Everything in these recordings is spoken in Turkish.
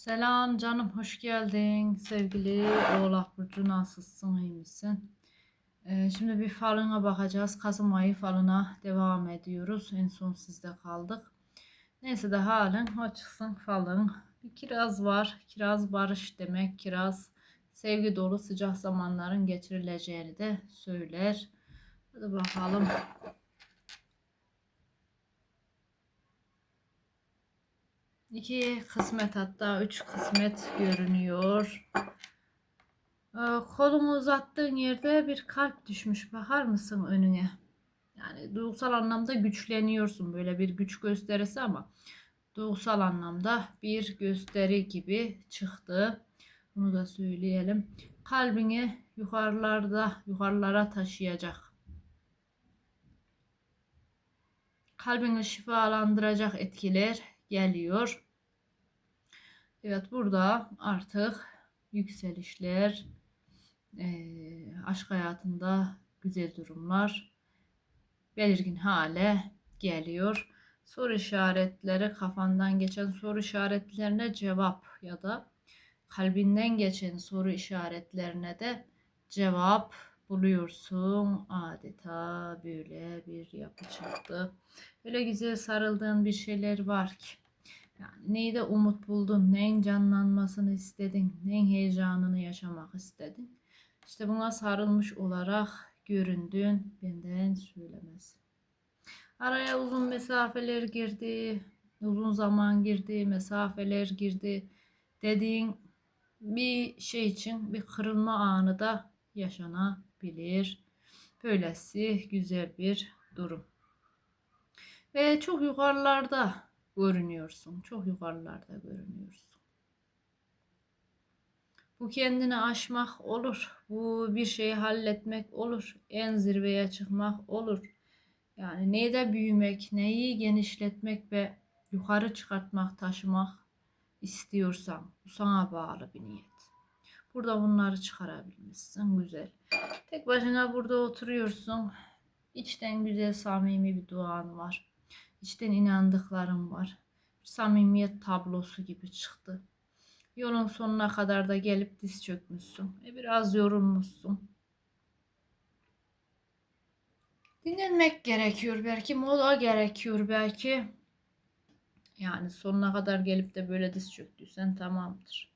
Selam canım, hoş geldin. Sevgili Oğlak Burcu nasılsın, iyi misin? Ee, şimdi bir falına bakacağız. Kasım ayı falına devam ediyoruz. En son sizde kaldık. Neyse de halen açıksın falın. Bir kiraz var. Kiraz barış demek. Kiraz sevgi dolu sıcak zamanların geçirileceğini de söyler. Hadi bakalım. İki kısmet hatta üç kısmet görünüyor. Ee, kolumu uzattığın yerde bir kalp düşmüş. Bakar mısın önüne? Yani duygusal anlamda güçleniyorsun. Böyle bir güç gösterisi ama duygusal anlamda bir gösteri gibi çıktı. Bunu da söyleyelim. Kalbini yukarılarda, yukarılara taşıyacak. Kalbini şifalandıracak etkiler geliyor. Evet burada artık yükselişler, e, aşk hayatında güzel durumlar belirgin hale geliyor. Soru işaretleri kafandan geçen soru işaretlerine cevap ya da kalbinden geçen soru işaretlerine de cevap buluyorsun. Adeta böyle bir yapı çıktı. Öyle güzel sarıldığın bir şeyler var ki. Yani neyde umut buldun, neyin canlanmasını istedin, neyin heyecanını yaşamak istedin. İşte buna sarılmış olarak göründün benden söylemez. Araya uzun mesafeler girdi, uzun zaman girdi, mesafeler girdi dediğin bir şey için bir kırılma anı da yaşanabilir. Böylesi güzel bir durum. Ve çok yukarılarda görünüyorsun. Çok yukarılarda görünüyorsun. Bu kendini aşmak olur. Bu bir şeyi halletmek olur. En zirveye çıkmak olur. Yani neyde büyümek, neyi genişletmek ve yukarı çıkartmak, taşımak istiyorsan bu sana bağlı bir niyet. Burada bunları çıkarabilmişsin. Güzel. Tek başına burada oturuyorsun. İçten güzel samimi bir duan var. İçten inandıklarım var. Bir samimiyet tablosu gibi çıktı. Yolun sonuna kadar da gelip diz çökmüşsün. E biraz yorulmuşsun. Dinlenmek gerekiyor belki, mola gerekiyor belki. Yani sonuna kadar gelip de böyle diz çöktüysen tamamdır.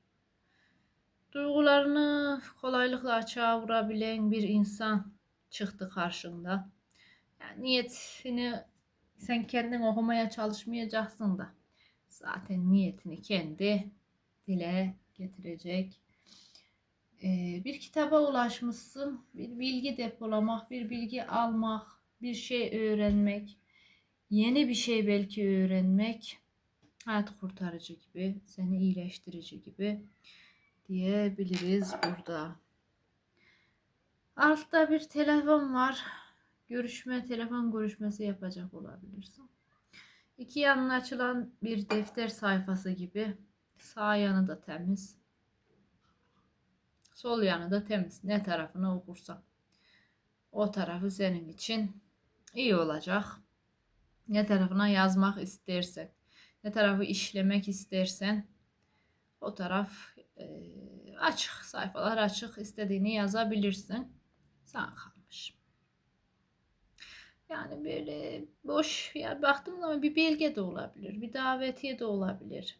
Duygularını kolaylıkla açığa vurabilen bir insan çıktı karşında. Yani niyetini sen kendin okumaya çalışmayacaksın da zaten niyetini kendi dile getirecek. Ee, bir kitaba ulaşmışsın, bir bilgi depolamak, bir bilgi almak, bir şey öğrenmek, yeni bir şey belki öğrenmek, hayat kurtarıcı gibi, seni iyileştirici gibi diyebiliriz burada. Altta bir telefon var görüşme, telefon görüşmesi yapacak olabilirsin. İki yanına açılan bir defter sayfası gibi. Sağ yanı da temiz. Sol yanı da temiz. Ne tarafını okursan. O tarafı senin için iyi olacak. Ne tarafına yazmak istersen, ne tarafı işlemek istersen o taraf e, açık. Sayfalar açık. İstediğini yazabilirsin. Sana kalmış. Yani böyle boş ya baktığım zaman bir belge de olabilir. Bir davetiye de olabilir.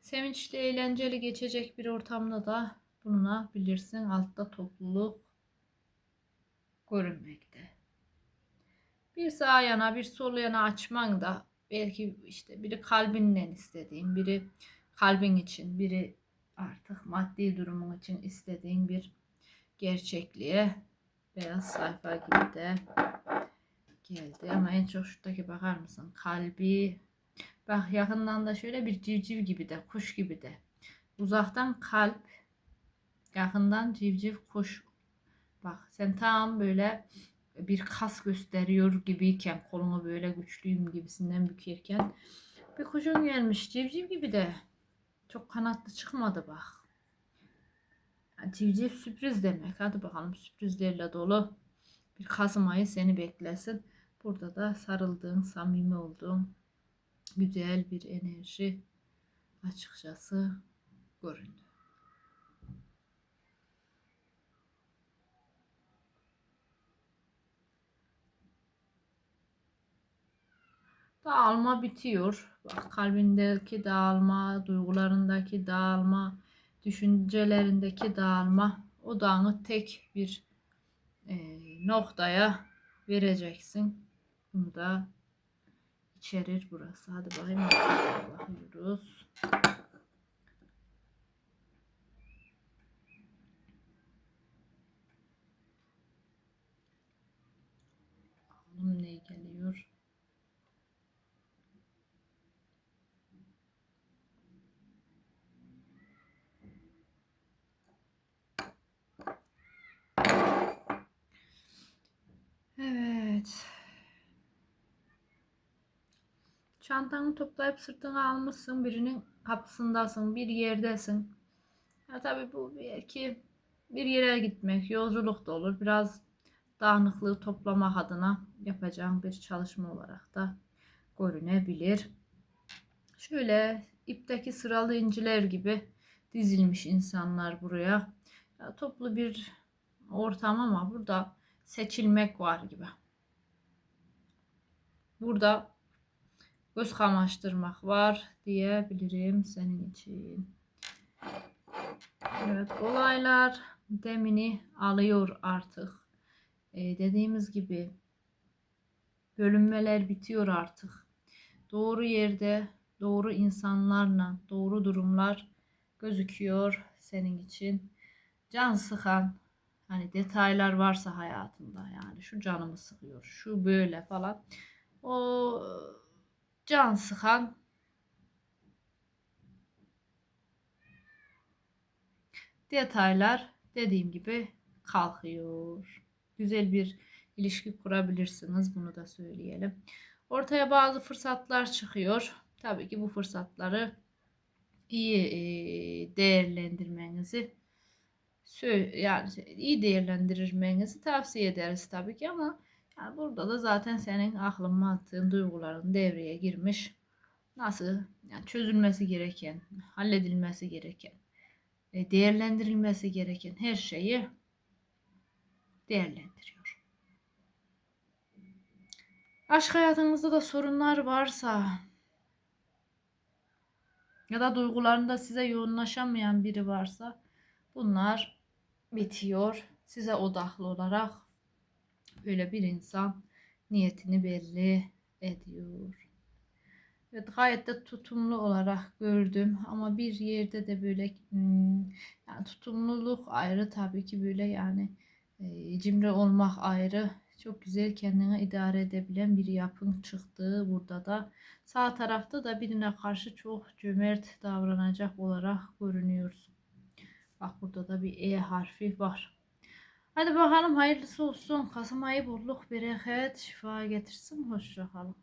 Sevinçli, eğlenceli geçecek bir ortamda da bulunabilirsin. Altta topluluk görünmekte. Bir sağ yana bir sol yana açman da belki işte biri kalbinden istediğin, biri kalbin için, biri artık maddi durumun için istediğin bir gerçekliğe beyaz sayfa gibi de geldi ama en çok şuradaki bakar mısın? Kalbi bak yakından da şöyle bir civciv gibi de kuş gibi de. Uzaktan kalp yakından civciv kuş. Bak sen tam böyle bir kas gösteriyor gibiyken kolunu böyle güçlüyüm gibisinden bükerken bir kuşun gelmiş civciv gibi de çok kanatlı çıkmadı bak. Civciv sürpriz demek. Hadi bakalım sürprizlerle dolu bir Kasım ayı seni beklesin. Burada da sarıldığın, samimi olduğun güzel bir enerji açıkçası göründü. Dağılma bitiyor. Bak kalbindeki dağılma, duygularındaki dağılma, düşüncelerindeki dağılma odağını tek bir e, noktaya vereceksin. Bunu da içerir burası. Hadi bakayım bakıyoruz. Bakalım ne geliyor. Evet. Çantanı toplayıp sırtına almışsın. Birinin kapısındasın. Bir yerdesin. Ya tabii bu belki bir yere gitmek, yolculuk da olur. Biraz dağınıklığı toplamak adına yapacağım bir çalışma olarak da görünebilir. Şöyle ipteki sıralı inciler gibi dizilmiş insanlar buraya. Ya, toplu bir ortam ama burada seçilmek var gibi. Burada göz kamaştırmak var diyebilirim senin için. Evet olaylar demini alıyor artık. Ee, dediğimiz gibi bölünmeler bitiyor artık. Doğru yerde doğru insanlarla doğru durumlar gözüküyor senin için. Can sıkan hani detaylar varsa hayatında yani şu canımı sıkıyor, şu böyle falan. O can sıkan detaylar dediğim gibi kalkıyor. Güzel bir ilişki kurabilirsiniz. Bunu da söyleyelim. Ortaya bazı fırsatlar çıkıyor. Tabii ki bu fırsatları iyi değerlendirmenizi yani iyi değerlendirmenizi tavsiye ederiz tabii ki ama burada da zaten senin aklın, mantığın, duyguların devreye girmiş. Nasıl yani çözülmesi gereken, halledilmesi gereken, e, değerlendirilmesi gereken her şeyi değerlendiriyor. Aşk hayatınızda da sorunlar varsa ya da duygularında size yoğunlaşamayan biri varsa bunlar bitiyor. Size odaklı olarak böyle bir insan niyetini belli ediyor. Evet, gayet de tutumlu olarak gördüm ama bir yerde de böyle hmm, yani tutumluluk ayrı tabii ki böyle yani e, cimri olmak ayrı çok güzel kendine idare edebilen bir yapın çıktığı burada da sağ tarafta da birine karşı çok cömert davranacak olarak görünüyorsun. Bak burada da bir E harfi var. Hadi bakalım hayırlısı olsun. Kasım ayı bolluk, bereket, şifa getirsin. Hoşçakalın.